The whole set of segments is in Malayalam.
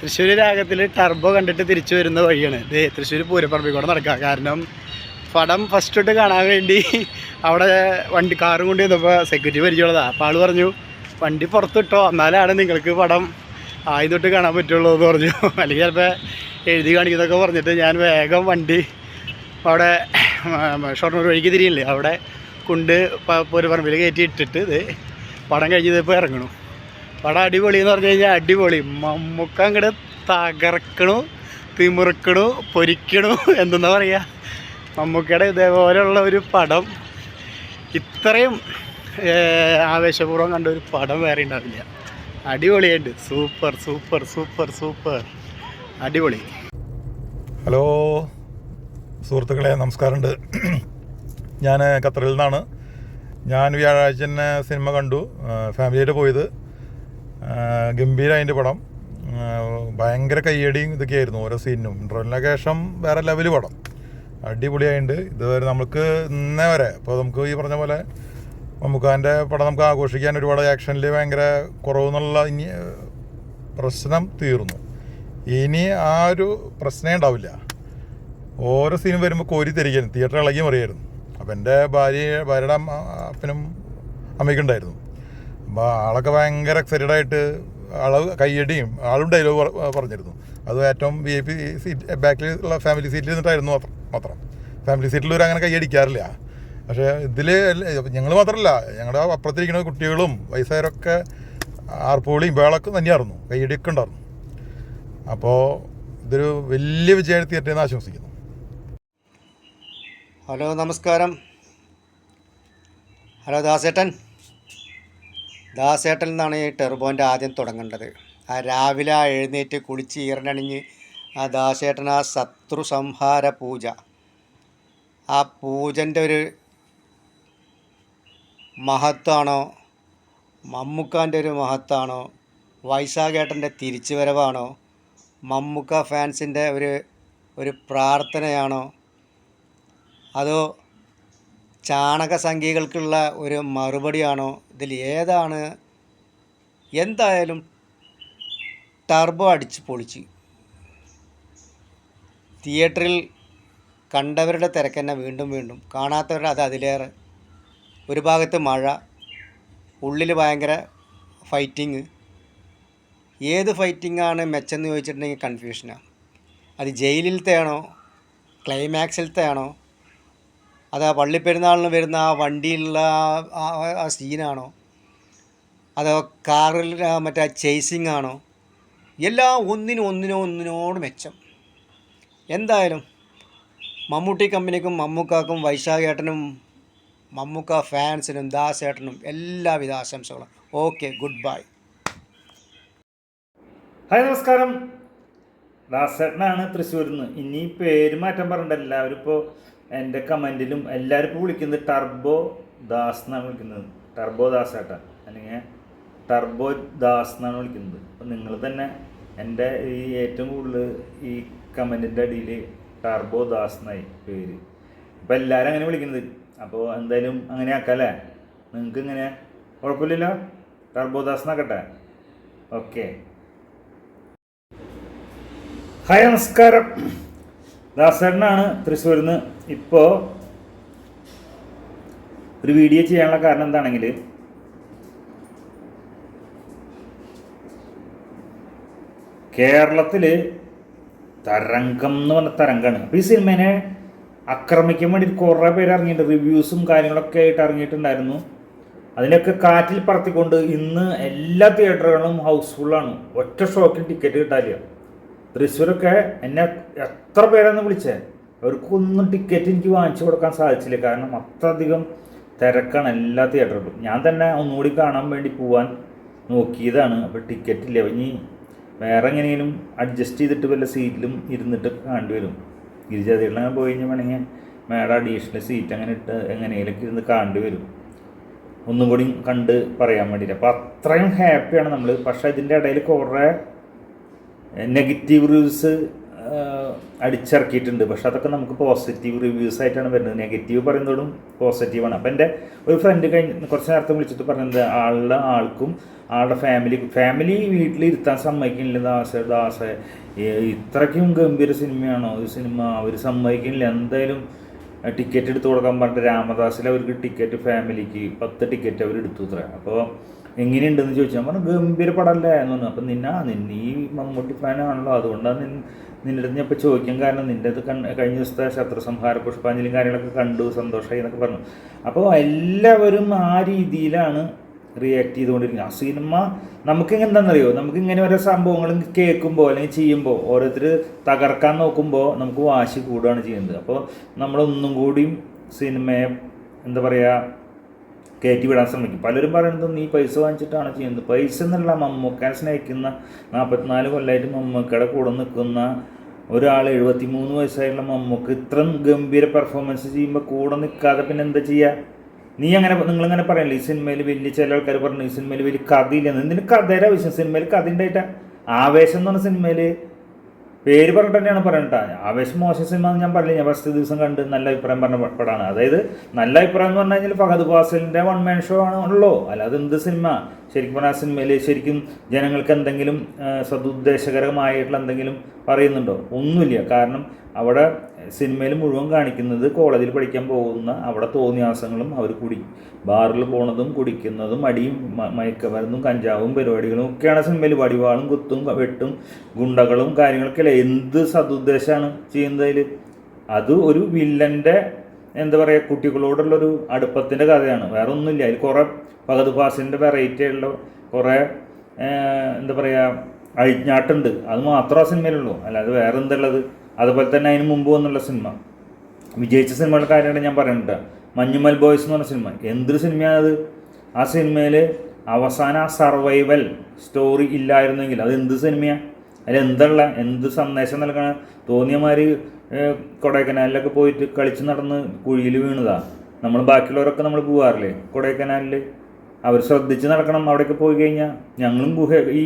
തൃശ്ശൂർ രാഗത്തിൽ ടർബോ കണ്ടിട്ട് തിരിച്ചു വരുന്ന വഴിയാണ്. ഇത് തൃശ്ശൂർ പൂരപ്പറമ്പിൽ കൂടെ നടക്കുക കാരണം പടം ഫസ്റ്റ് തൊട്ട് കാണാൻ വേണ്ടി അവിടെ വണ്ടി കാറും കൊണ്ട് ചെന്നപ്പോൾ സെക്യൂരിറ്റി പരിചയമുള്ളതാണ് അപ്പോൾ ആൾ പറഞ്ഞു വണ്ടി പുറത്തിട്ടോ എന്നാലാണ് നിങ്ങൾക്ക് പടം ആദ്യം തൊട്ട് കാണാൻ പറ്റുള്ളൂ എന്ന് പറഞ്ഞു. അല്ലെങ്കിൽ ചിലപ്പോൾ എഴുതി കാണിക്കുന്നതൊക്കെ പറഞ്ഞിട്ട് ഞാൻ വേഗം വണ്ടി അവിടെ ഷൊർണൂർ വഴിക്ക് തിരിയില്ലേ അവിടെ കൊണ്ട് പൂരപ്പറമ്പിൽ കയറ്റി ഇട്ടിട്ട് ഇത് പടം കഴിഞ്ഞ് ഇറങ്ങണു. പടം അടിപൊളി എന്ന് പറഞ്ഞു കഴിഞ്ഞാൽ അടിപൊളി. മമ്മൂക്ക അങ്ങോട്ട് തകർക്കണു തിമിർക്കണു പൊരിക്കണു എന്തെന്നാ പറയുക മമ്മൂക്കയുടെ ഇതേപോലെയുള്ള ഒരു പടം ഇത്രയും ആവേശപൂർവം കണ്ട ഒരു പടം വേറെ ഉണ്ടാവില്ല. അടിപൊളിയായിട്ട്. Super super super super. അടിപൊളി. ഹലോ സുഹൃത്തുക്കളെ നമസ്കാരമുണ്ട്. ഞാൻ ഖത്തറിൽ നിന്നാണ്. ഞാൻ വ്യാഴാഴ്ച തന്നെ സിനിമ കണ്ടു. ഫാമിലിയായിട്ട് പോയത്. ഗംഭീര അതിന്റെ പടം. ഭയങ്കര കയ്യടിയും ഇതൊക്കെ ആയിരുന്നു ഓരോ സീനിനും. ഇന്റർവെലിനൊക്കെ ശേഷം വേറെ ലെവൽ പടം. അടിപൊളിയായിട്ടുണ്ട് ഇതുവരെ നമുക്ക് ഇന്നേ വരെ. ഇപ്പോൾ നമുക്ക് ഈ പറഞ്ഞ പോലെ മമ്മൂക്കാന്റെ പടം നമുക്ക് ആഘോഷിക്കാൻ ഒരുപാട് ആക്ഷനിൽ ഭയങ്കര കുറവെന്നുള്ള ഇനി പ്രശ്നം തീർന്നു. ഇനി ആ ഒരു പ്രശ്നമേ ഉണ്ടാവില്ല. ഓരോ സീനും വരുമ്പോൾ കോരി തരികയായിരുന്നു തിയേറ്റർ ഇളകി മറിയായിരുന്നു. അപ്പം എന്റെ ഭാര്യ ഭാര്യയുടെ അപ്പനും അമ്മയ്ക്കുണ്ടായിരുന്നു ആളൊക്കെ ഭയങ്കര എക്സൈറ്റഡ് ആയിട്ട് ആൾ കയ്യടിയും ആളും ഡയലോഗ് പറഞ്ഞിരുന്നു. അത് ഏറ്റവും വി ഐ പി സീറ്റ് ബാക്കിൽ ഉള്ള ഫാമിലി സീറ്റിൽ നിന്നിട്ടായിരുന്നു മാത്രം മാത്രം. ഫാമിലി സീറ്റിൽ അങ്ങനെ കൈയടിക്കാറില്ല പക്ഷേ ഇതിൽ ഞങ്ങൾ മാത്രമല്ല ഞങ്ങളുടെ അപ്പുറത്തിരിക്കുന്ന കുട്ടികളും വയസ്സായവരൊക്കെ ആർപ്പുകളിയും വേളൊക്കെ തന്നെയായിരുന്നു കയ്യടിയൊക്കെ ഉണ്ടായിരുന്നു. അപ്പോൾ ഇതൊരു വലിയ വിജയം തീരട്ടെ എന്ന് ആശംസിക്കുന്നു. ഹലോ നമസ്കാരം. ഹലോ ദാസേട്ടൻ. ദാസേട്ടൻ നിന്നാണ് ഈ ടെർബോന്റെ ആദ്യം തുടങ്ങേണ്ടത്. ആ രാവിലെ എഴുന്നേറ്റ് കുളിച്ച് ഈറനണിഞ്ഞ് ആ ദാസേട്ടൻ ആ ശത്രു സംഹാര പൂജ. ആ പൂജന്റെ ഒരു മഹത്വമാണോ മമ്മൂക്കാന്റെ ഒരു മഹത്വമാണോ വൈശാഖേട്ടന്റെ തിരിച്ചുവരവാണോ മമ്മൂക്ക ഫാൻസിന്റെ ഒരു ഒരു പ്രാർത്ഥനയാണോ അതോ ചാണക സംഖ്യകൾക്കുള്ള ഒരു മറുപടിയാണോ? ഇതിൽ ഏതാണ്? എന്തായാലും ടർബോ അടിച്ച് പൊളിച്ച്. തിയേറ്ററിൽ കണ്ടവരുടെ തിരക്കെന്നെ വീണ്ടും വീണ്ടും. കാണാത്തവരുടെ അത് അതിലേറെ. ഒരു ഭാഗത്ത് മഴ ഉള്ളിൽ ഭയങ്കര ഫൈറ്റിങ് ഏത് ഫൈറ്റിങ്ങാണ് മെച്ചെന്ന് ചോദിച്ചിട്ടുണ്ടെങ്കിൽ കൺഫ്യൂഷനാണ് അത് ജയിലിലത്തെ ആണോ ക്ലൈമാക്സിലത്തെ ആണോ അത് ആ പള്ളിപ്പെരുന്നാളിന് വരുന്ന ആ വണ്ടിയിലുള്ള ആ- സീനാണോ? അതോ കാറിൽ മറ്റേ ചേസിങ് ആണോ? എല്ലാം ഒന്നിനും ഒന്നിനോ ഒന്നിനോട് മെച്ചം. എന്തായാലും മമ്മൂട്ടി കമ്പനിക്കും മമ്മൂക്കാക്കും വൈശാഖേട്ടനും മമ്മൂക്ക ഫാൻസിനും ദാസേട്ടനും എല്ലാവിധ ആശംസകളും. Okay good bye. ഹായ് നമസ്കാരം. ദാസേട്ടനാണ് തൃശ്ശൂരിൽ നിന്ന് ഇനി പേര് മാറ്റം പറഞ്ഞിട്ട് എല്ലാവരും ഇപ്പോൾ എന്റെ കമന്റിലും എല്ലാവർക്കും വിളിക്കുന്നത് ടർബോ ദാസ് എന്നാണ് വിളിക്കുന്നത്. ടർബോ ദാസ് ദാസേട്ട അല്ലെങ്കിൽ ടർബോ ദാസ് എന്നാണ് വിളിക്കുന്നത്. അപ്പോൾ നിങ്ങൾ തന്നെ എന്റെ ഈ ഏറ്റവും കൂടുതൽ ഈ കമന്റിന്റെ അടിയിൽ ടർബോ ദാസ് എന്നായി പേര്. അപ്പോൾ എല്ലാവരും അങ്ങനെ വിളിക്കുന്നത്. അപ്പോൾ എന്തായാലും അങ്ങനെ ആക്കാമല്ലേ നിങ്ങൾക്ക് ഇങ്ങനെ കുഴപ്പമില്ലല്ലോ? ടർബോ ദാസ് എന്നാക്കട്ടെ. ഓക്കെ. ഹായ് നമസ്കാരം. ദാസേട്ടനാണ് തൃശ്ശൂരിൽ നിന്ന് ഇപ്പോൾ ഒരു വീഡിയോ ചെയ്യാനുള്ള കാരണം എന്താണെങ്കിൽ കേരളത്തിൽ തരംഗം എന്ന് പറഞ്ഞ തരംഗമാണ് അപ്പോൾ ഈ സിനിമേനെ ആക്രമിക്കാൻ വേണ്ടി കുറേ പേര് ഇറങ്ങിയിട്ടുണ്ട്. റിവ്യൂസും കാര്യങ്ങളൊക്കെ ആയിട്ട് ഇറങ്ങിയിട്ടുണ്ടായിരുന്നു. അതിനൊക്കെ കാറ്റിൽ പറത്തിക്കൊണ്ട് ഇന്ന് എല്ലാ തിയേറ്ററുകളും ഹൗസ്ഫുള്ളാണ് ഒറ്റ ഷോക്കിൽ ടിക്കറ്റ് കിട്ടാറില്ല തൃശ്ശൂരൊക്കെ എന്നെ എത്ര പേരാന്ന് വിളിച്ചേ? അവർക്കൊന്നും ടിക്കറ്റ് എനിക്ക് വാങ്ങിച്ചു കൊടുക്കാൻ സാധിച്ചില്ല. കാരണം അത്രയധികം തിരക്കാണ് എല്ലാ തിയേറ്ററിലും ഞാൻ തന്നെ ഒന്നുകൂടി കാണാൻ വേണ്ടി പോവാൻ നോക്കിയതാണ്. അപ്പോൾ ടിക്കറ്റ് ഇല്ല. ഇനി വേറെ എങ്ങനെയെങ്കിലും അഡ്ജസ്റ്റ് ചെയ്തിട്ട് വല്ല സീറ്റിലും ഇരുന്നിട്ട് കാണേണ്ടി വരും. ഗിരിജാതികളിൽ പോയി കഴിഞ്ഞാൽ വേണമെങ്കിൽ മേഡം അഡീഷണൽ സീറ്റ് അങ്ങനെ ഇട്ട് എങ്ങനെയൊക്കെ ഇരുന്ന് കാണേണ്ടി വരും. ഒന്നും കൂടി കണ്ട് പറയാൻ വേണ്ടിയിട്ട് അപ്പോൾ അത്രയും ഹാപ്പിയാണ് നമ്മൾ പക്ഷേ ഇതിന്റെ ഇടയിൽ കുറേ നെഗറ്റീവ് റിവ്യൂസ് അടിച്ചിറക്കിയിട്ടുണ്ട്. പക്ഷെ അതൊക്കെ നമുക്ക് പോസിറ്റീവ് റിവ്യൂസ് ആയിട്ടാണ് വരുന്നത്. നെഗറ്റീവ് പറയുന്നതും പോസിറ്റീവാണ് അപ്പം എന്റെ ഒരു ഫ്രണ്ട് കഴിഞ്ഞ് കുറച്ച് നേരത്തെ വിളിച്ചിട്ട് പറഞ്ഞത് ആളുടെ ആൾക്കും ആളുടെ ഫാമിലി ഫാമിലി വീട്ടിൽ വീട്ടിലിരുത്താൻ സമ്മതിക്കുന്നില്ല ദാസ ദാസ. ഇത്രയ്ക്കും ഗംഭീര സിനിമയാണോ ഈ സിനിമ അവർ സമ്മതിക്കുന്നില്ല. എന്തായാലും ടിക്കറ്റ് എടുത്ത് കൊടുക്കാൻ പറഞ്ഞിട്ട് രാമദാസിൽ അവർക്ക് ടിക്കറ്റ് ഫാമിലിക്ക് പത്ത് ടിക്കറ്റ് അവർ എടുത്തു അത്ര അപ്പോൾ എങ്ങനെയുണ്ടെന്ന് ചോദിച്ചാൽ പറഞ്ഞു ഗംഭീര പടമല്ലേ എന്ന് പറഞ്ഞു. അപ്പം നിന്നെ നിന്നെ ഈ മമ്മൂട്ടി ഫാനാണല്ലോ. അതുകൊണ്ടാണ് നിൻ നിന്റെ അടുത്ത് ഞാൻ ഇപ്പോൾ ചോദിക്കാൻ കാരണം നിന്റെ അത് കഴിഞ്ഞ ദിവസത്തെ ശത്രുസംഹാര പുഷ്പാഞ്ജലിയും കാര്യങ്ങളൊക്കെ കണ്ടു സന്തോഷമായി എന്നൊക്കെ പറഞ്ഞു. അപ്പോൾ എല്ലാവരും ആ രീതിയിലാണ് റിയാക്ട് ചെയ്തുകൊണ്ടിരിക്കുന്നത്. ആ സിനിമ നമുക്ക് എന്താണെന്നറിയോ? നമുക്ക് ഇങ്ങനെ ഓരോ സംഭവങ്ങളും കേൾക്കുമ്പോൾ അല്ലെങ്കിൽ ചെയ്യുമ്പോൾ ഓരോരുത്തർ തകർക്കാൻ നോക്കുമ്പോൾ നമുക്ക് വാശി കൂടുകയാണ് ചെയ്യുന്നത്. അപ്പോൾ നമ്മളൊന്നും കൂടിയും സിനിമയെ എന്താ പറയുക കയറ്റി വിടാൻ ശ്രമിക്കും. പലരും പറയുന്നത് നീ പൈസ വാങ്ങിച്ചിട്ടാണ് ചെയ്യുന്നത്. പൈസ എന്നുള്ള മമ്മൂക്കാൻ സ്നേഹിക്കുന്ന നാൽപ്പത്തിനാല് കൊല്ലമായിട്ട് മമ്മൂക്കയുടെ കൂടെ നിൽക്കുന്ന ഒരാൾ എഴുപത്തി മൂന്ന് വയസ്സായിട്ടുള്ള മമ്മൂക്ക് ഇത്രയും ഗംഭീര പെർഫോമൻസ് ചെയ്യുമ്പോൾ കൂടെ നിൽക്കാതെ പിന്നെ എന്താ ചെയ്യുക നീ അങ്ങനെ നിങ്ങളിങ്ങനെ പറയല്ലേ ഈ സിനിമയിൽ വലിയ ചില ആൾക്കാർ പറഞ്ഞു ഈ സിനിമയിൽ വലിയ കഥയില്ലെന്ന്. എന്തിന് കഥയുടെ ആവശ്യം? സിനിമയിൽ കഥ ഉണ്ടായിട്ടാ. ആവേശം എന്ന് പറഞ്ഞ സിനിമയിൽ പേര് പറഞ്ഞിട്ട് തന്നെയാണ് പറയണ്ട ആവേശം മോശം സിനിമ എന്ന് ഞാൻ പറഞ്ഞില്ല? ഞാൻ ഫസ്റ്റ് ദിവസം കണ്ട് നല്ല അഭിപ്രായം പറഞ്ഞ പടമാണ് അതായത് നല്ല അഭിപ്രായം എന്ന് പറഞ്ഞു കഴിഞ്ഞാൽ ഫഹദ് ഫാസിലിന്റെ വൺ മാൻ ഷോ ആണ് അല്ലാതെ എന്ത് സിനിമ? ശരിക്കും പറഞ്ഞാൽ സിനിമയിൽ ശരിക്കും ജനങ്ങൾക്ക് എന്തെങ്കിലും സതുദ്ദേശകരമായിട്ടുള്ള എന്തെങ്കിലും പറയുന്നുണ്ടോ? ഒന്നുമില്ല. കാരണം അവിടെ സിനിമയിൽ മുഴുവൻ കാണിക്കുന്നത് കോളേജിൽ പഠിക്കാൻ പോകുന്ന അവിടെ തോന്നിയാസങ്ങളും അവർ കുടി ബാറിൽ പോണതും കുടിക്കുന്നതും അടിയും മയക്കമരുന്നും കഞ്ചാവും പരിപാടികളും ഒക്കെയാണ് സിനിമയിൽ വടിവാളും കുത്തും വെട്ടും ഗുണ്ടകളും കാര്യങ്ങളൊക്കെ അല്ലേ? എന്ത് സതുദ്ദേശമാണ് ചെയ്യുന്നതിൽ അത് ഒരു വില്ലന്റെ എന്താ പറയുക കുട്ടികളോടുള്ളൊരു അടുപ്പത്തിന്റെ കഥയാണ്. വേറെ ഒന്നുമില്ല അതിൽ കുറേ പകത് ഫാസിന്റെ വെറൈറ്റി ഉള്ള കുറേ എന്താ പറയുക അഴിഞ്ഞാട്ടുണ്ട്. അത് മാത്രം ആ സിനിമയിലുള്ളൂ. അല്ലാതെ വേറെ എന്തുള്ളത് അതുപോലെ തന്നെ അതിന് മുമ്പ് വന്നുള്ള സിനിമ. വിജയിച്ച സിനിമകളുടെ കാര്യമാണ് ഞാൻ പറയുന്നുണ്ട് മഞ്ഞുമൽ ബോയ്സ് എന്ന് പറഞ്ഞ സിനിമ. എന്തൊരു സിനിമയാണത്? ആ സിനിമയിൽ അവസാന സർവൈവൽ സ്റ്റോറി ഇല്ലായിരുന്നെങ്കിൽ അത് എന്ത് സിനിമയാണ് അതിൽ എന്തുള്ള എന്ത് സന്ദേശം നൽകണ? തോന്നിയമാതിരി ഏഹ്, കൊടൈക്കനാലിലൊക്കെ പോയിട്ട് കളിച്ച് നടന്ന് കുഴിയിൽ വീണതാ. നമ്മൾ ബാക്കിയുള്ളവരൊക്കെ നമ്മൾ പോവാറില്ലേ? കൊടൈക്കനാലിൽ അവർ ശ്രദ്ധിച്ച് നടക്കണം അവിടേക്ക് പോയി കഴിഞ്ഞാൽ ഞങ്ങളും ഗുഹ ഈ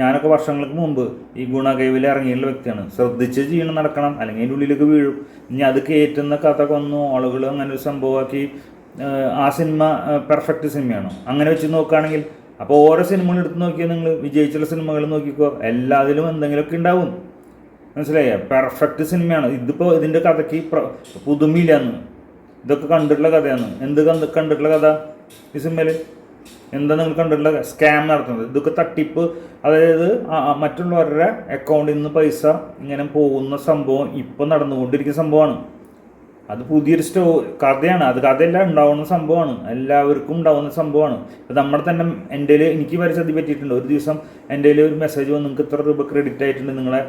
ഞാനൊക്കെ വർഷങ്ങൾക്ക് മുമ്പ് ഈ ഗുണകൈവിൽ ഇറങ്ങിയുള്ള വ്യക്തിയാണ്. ശ്രദ്ധിച്ച് ചെയ്യണം നടക്കണം അല്ലെങ്കിൽ അതിന്റെ ഉള്ളിലേക്ക് വീഴും. ഇനി അത് കയറ്റുന്ന കഥ കൊന്നു ആളുകൾ അങ്ങനെ ഒരു സംഭവമാക്കി ആ സിനിമ പെർഫെക്റ്റ് സിനിമയാണ്? അങ്ങനെ വെച്ച് നോക്കുകയാണെങ്കിൽ അപ്പോൾ ഓരോ സിനിമകൾ എടുത്ത് നോക്കിയാൽ നിങ്ങൾ വിജയിച്ചുള്ള സിനിമകൾ നോക്കിക്കോ. എല്ലാത്തിലും എന്തെങ്കിലുമൊക്കെ ഉണ്ടാവും. മനസ്സിലായ? പെർഫെക്റ്റ് സിനിമയാണ്. ഇതിപ്പോൾ ഇതിന്റെ കഥയ്ക്ക് പുതുമില്ലാന്ന് ഇതൊക്കെ കണ്ടിട്ടുള്ള കഥയാണ്. എന്ത് കണ്ട് കണ്ടിട്ടുള്ള കഥ ഈ സിനിമയിൽ എന്താ നിങ്ങൾ കണ്ടിട്ടുള്ള സ്കാം നടത്തുന്നത്. ഇതൊക്കെ തട്ടിപ്പ്. അതായത് മറ്റുള്ളവരുടെ അക്കൗണ്ടിൽ നിന്ന് പൈസ ഇങ്ങനെ പോകുന്ന സംഭവം ഇപ്പം നടന്നുകൊണ്ടിരിക്കുന്ന സംഭവമാണ്. അത് പുതിയൊരു സ്റ്റോ കഥയാണ്. അത് കഥയെല്ലാം ഉണ്ടാവുന്ന സംഭവമാണ്. എല്ലാവർക്കും ഉണ്ടാവുന്ന സംഭവമാണ്. ഇപ്പം നമ്മുടെ തന്നെ എന്റെ എനിക്ക് വരെ ചതി പറ്റിയിട്ടുണ്ട്. ഒരു ദിവസം എന്റെ ഒരു മെസ്സേജ് വന്നു. നിങ്ങൾക്ക് ഇത്ര രൂപ ക്രെഡിറ്റ് ആയിട്ടുണ്ട്. നിങ്ങളെ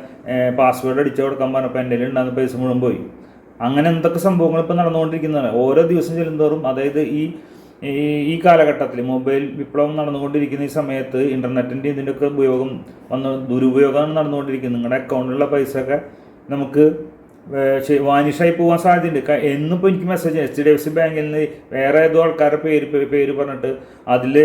പാസ്വേഡ് അടിച്ചു കൊടുക്കാൻ പറഞ്ഞപ്പോൾ എന്റെ ഉണ്ടാകുന്ന പൈസ മുഴുവൻ പോയി. അങ്ങനെ എന്തൊക്കെ സംഭവങ്ങൾ ഇപ്പോൾ നടന്നുകൊണ്ടിരിക്കുന്നതാണ്. ഓരോ ദിവസം ചെല്ലുന്തോറും അതായത് ഈ ഈ കാലഘട്ടത്തിൽ മൊബൈൽ വിപ്ലവം നടന്നുകൊണ്ടിരിക്കുന്ന ഈ സമയത്ത് ഇന്റർനെറ്റിന്റെ ഇതിന്റെയൊക്കെ ഉപയോഗം വന്ന് ദുരുപയോഗമാണ് നടന്നുകൊണ്ടിരിക്കുന്നത്. നിങ്ങളുടെ അക്കൗണ്ടിലുള്ള പൈസയൊക്കെ നമുക്ക് വാനിഷായി പോകാൻ സാധ്യതയുണ്ട്. എന്നിപ്പോൾ എനിക്ക് message H D F C ബാങ്കിൽ നിന്ന് വേറെ ഏതോ ആൾക്കാരുടെ പേര് പേര് പറഞ്ഞിട്ട് അതിൽ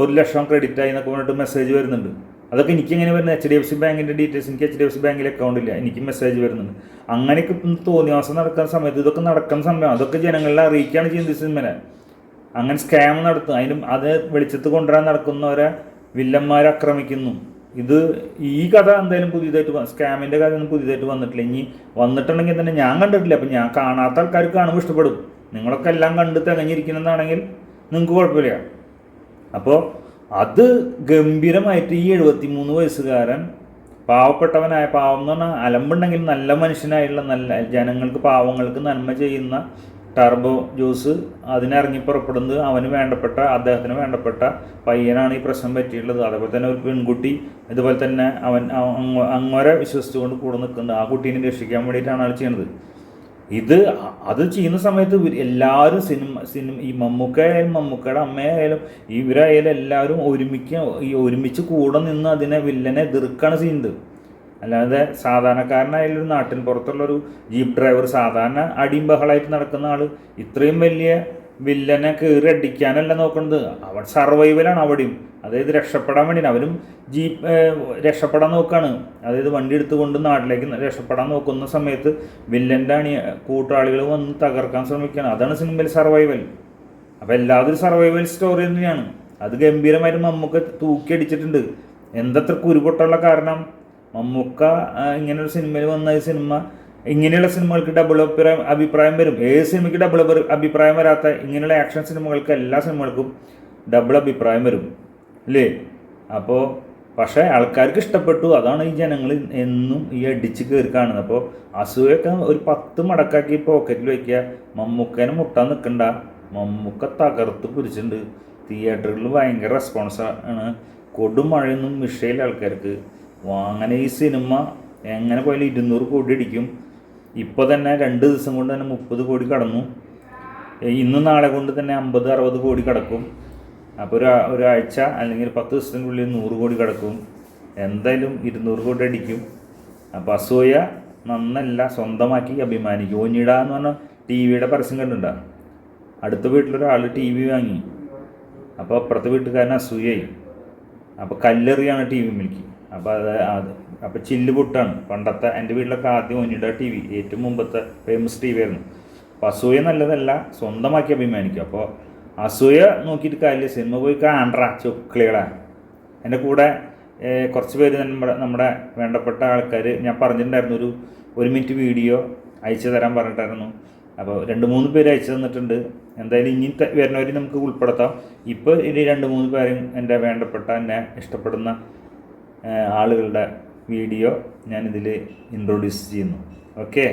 ഒരു ലക്ഷം ക്രെഡിറ്റ് ആയി എന്നൊക്കെ പറഞ്ഞിട്ട് മെസ്സേജ് വരുന്നുണ്ട്. അതൊക്കെ എനിക്ക് എങ്ങനെ വരുന്നത്? എച്ച് ഡി എഫ് സി ബാങ്കിന്റെ ഡീറ്റെയിൽസ് എനിക്ക് എച്ച് ഡി എഫ് സി ബാങ്കിൽ അക്കൗണ്ട് ഇല്ല. എനിക്ക് മെസ്സേജ് വരുന്നുണ്ട്. അങ്ങനെയൊക്കെ ഇപ്പം തോന്നിയാസം നടക്കുന്ന സമയത്ത് ഇതൊക്കെ നടക്കുന്ന സമയം. അതൊക്കെ ജനങ്ങളെ അറിയിക്കുകയാണ് ചെയ്യുന്നത് സിനിമനെ അങ്ങനെ സ്കാം നടത്തും. അതിനും അത് വെളിച്ചത്ത് കൊണ്ടുവരാൻ നടക്കുന്നവരെ വില്ലന്മാരെ ആക്രമിക്കുന്നു. ഇത് ഈ കഥ എന്തായാലും പുതിയതായിട്ട് സ്കാമിന്റെ കഥ ഒന്നും പുതിയതായിട്ട് വന്നിട്ടില്ല. ഇനി വന്നിട്ടുണ്ടെങ്കിൽ തന്നെ ഞാൻ കണ്ടിട്ടില്ല. അപ്പം ഞാൻ കാണാത്ത ആൾക്കാർക്ക് കാണുമ്പോൾ ഇഷ്ടപ്പെടും. നിങ്ങളൊക്കെ എല്ലാം കണ്ട് തികഞ്ഞിരിക്കുന്നതാണെങ്കിൽ നിങ്ങൾക്ക് കുഴപ്പമില്ല. അപ്പോൾ അത് ഗംഭീരമായിട്ട് ഈ എഴുപത്തി മൂന്ന് വയസ്സുകാരൻ പാവപ്പെട്ടവനായ പാവം എന്ന് പറഞ്ഞാൽ അലമ്പുണ്ടെങ്കിൽ നല്ല മനുഷ്യനായുള്ള നല്ല ജനങ്ങൾക്ക് പാവങ്ങൾക്ക് നന്മ ചെയ്യുന്ന ടർബോ ജ്യൂസ് അതിനിറങ്ങി പുറപ്പെടുന്നത് അവന് വേണ്ടപ്പെട്ട അദ്ദേഹത്തിന് വേണ്ടപ്പെട്ട പയ്യനാണ് ഈ പ്രശ്നം പറ്റിയിട്ടുള്ളത്. അതേപോലെ തന്നെ ഒരു പെൺകുട്ടി ഇതുപോലെ തന്നെ അവൻ അങ്ങ- അങ്ങോരെ വിശ്വസിച്ചുകൊണ്ട് കൂടെ നിൽക്കുന്നത് ആ കുട്ടീനെ രക്ഷിക്കാൻ വേണ്ടിയിട്ടാണ് ആൾ ചെയ്യുന്നത്. ഇത് അത് ചെയ്യുന്ന സമയത്ത് എല്ലാവരും സിനിമ സിനിമ ഈ മമ്മൂക്ക ആയാലും മമ്മൂക്കയുടെ അമ്മയായാലും ഇവരായാലും എല്ലാവരും ഒരുമിക്ക ഈ ഒരുമിച്ച് കൂടെ നിന്ന് അതിനെ വില്ലനെ എതിർക്കാണ് ചെയ്യുന്നത്. അല്ലാതെ സാധാരണക്കാരനായാലും ഒരു നാട്ടിൻ പുറത്തുള്ളൊരു ജീപ്പ് ഡ്രൈവർ സാധാരണ അടിയും നടക്കുന്ന ആൾ ഇത്രയും വലിയ വില്ലനെ കയറി അടിക്കാനല്ല നോക്കുന്നത്. അവൻ സർവൈവലാണ് അവിടെയും. അതായത് രക്ഷപ്പെടാൻ വേണ്ടിയാണ്. അവരും ജീപ്പ് രക്ഷപ്പെടാൻ നോക്കുകയാണ് അതായത് വണ്ടി എടുത്തുകൊണ്ട് നാട്ടിലേക്ക് രക്ഷപ്പെടാൻ നോക്കുന്ന സമയത്ത് വില്ലന്റെ അണി കൂട്ടാളികൾ വന്ന് തകർക്കാൻ ശ്രമിക്കുകയാണ്. അതാണ് സിനിമയിൽ സർവൈവൽ അപ്പോൾ എല്ലാവരും സർവൈവൽ സ്റ്റോറി തന്നെയാണ്. അത് ഗംഭീരമായിട്ട് മമ്മൂക്ക തൂക്കി അടിച്ചിട്ടുണ്ട് എന്തത്ര കുരുപൊട്ടുള്ള കാരണം? മമ്മൂക്ക ഇങ്ങനൊരു സിനിമയിൽ വന്ന ഈ സിനിമ ഇങ്ങനെയുള്ള സിനിമകൾക്ക് ഡബിൾ അഭിപ്രായം അഭിപ്രായം വരും. ഏത് സിനിമയ്ക്ക് ഡബിൾ അഭിപ്രായം വരാത്ത ഇങ്ങനെയുള്ള ആക്ഷൻ സിനിമകൾക്ക് എല്ലാ സിനിമകൾക്കും ഡബിൾ അഭിപ്രായം വരും. അല്ലേ? അപ്പോൾ പക്ഷേ ആൾക്കാർക്ക് ഇഷ്ടപ്പെട്ടു. അതാണ് ഈ ജനങ്ങൾ എന്നും ഈ അടിച്ച് കയറി കാണുന്നത്. അപ്പോൾ അസൂയൊക്കെ ഒരു പത്ത് മടക്കാക്കി പോക്കറ്റിൽ വയ്ക്കുക മമ്മൂക്കേനെ മുട്ടാൻ നിൽക്കണ്ട. മമ്മൂക്ക തകർത്ത് പിടിച്ചിട്ടുണ്ട്. തിയേറ്ററുകളിൽ ഭയങ്കര റെസ്പോൺസ് ആണ്. കൊടുമഴയൊന്നും വിഷയമില്ല ആൾക്കാർക്ക്. അങ്ങനെ ഈ സിനിമ എങ്ങനെ പോയാലും ഇരുന്നൂറ് കോടി അടിക്കും. ഇപ്പോൾ തന്നെ രണ്ട് ദിവസം കൊണ്ട് തന്നെ മുപ്പത് കോടി കടന്നു. ഇന്നും നാളെ കൊണ്ട് തന്നെ അമ്പത് അറുപത് കോടി കടക്കും. അപ്പോൾ ഒരു ഒരാഴ്ച അല്ലെങ്കിൽ പത്ത് ദിവസത്തിനുള്ളിൽ നൂറ് കോടി കിടക്കും. എന്തായാലും ഇരുന്നൂറ് കോടി അടിക്കും. അപ്പോൾ അസൂയ നന്നല്ല സ്വന്തമാക്കി അഭിമാനിക്കും. ഓഞ്ഞിട എന്ന് പറഞ്ഞാൽ ടി വിയുടെ പരസ്യം കണ്ടിട്ടുണ്ടോ? അടുത്ത വീട്ടിലൊരാൾ ടി വി വാങ്ങി. അപ്പോൾ അപ്പുറത്തെ വീട്ടുകാരൻ അസൂയായി അപ്പോൾ കല്ലെറിയാണ് ടി വി മിൽക്ക്. അപ്പോൾ അത് അപ്പോൾ ചില്ല് പൊട്ടാണ്. പണ്ടത്തെ എന്റെ വീട്ടിലൊക്കെ ആദ്യം ഒന്നിട ടി വി ഏറ്റവും മുമ്പത്തെ ഫേമസ് ടി വി ആയിരുന്നു. അപ്പോൾ അസൂയ നല്ലതല്ല സ്വന്തമാക്കി അഭിമാനിക്കും. അപ്പോൾ അസൂയ നോക്കിയിട്ട് കാര്യമില്ല സിനിമ പോയി കാണറ ചൊക്കളികളെ. എന്റെ കൂടെ കുറച്ച് പേര് നമ്മുടെ നമ്മുടെ വേണ്ടപ്പെട്ട ആൾക്കാർ ഞാൻ പറഞ്ഞിട്ടുണ്ടായിരുന്നു ഒരു ഒരു മിനിറ്റ് വീഡിയോ അയച്ചു തരാൻ പറഞ്ഞിട്ടായിരുന്നു. അപ്പോൾ രണ്ട് മൂന്ന് പേര് അയച്ചു തന്നിട്ടുണ്ട്. എന്തായാലും ഇനി വരുന്നവരെയും വരുന്നവരെ നമുക്ക് ഉൾപ്പെടുത്താം. ഇപ്പോൾ ഇനി രണ്ട് മൂന്ന് പേരും എന്റെ വേണ്ടപ്പെട്ട എന്നെ ഇഷ്ടപ്പെടുന്ന ആളുകളുടെ വീഡിയോ ഞാനിതിൽ ഇൻട്രൊഡ്യൂസ് ചെയ്യുന്നു. ഓക്കെ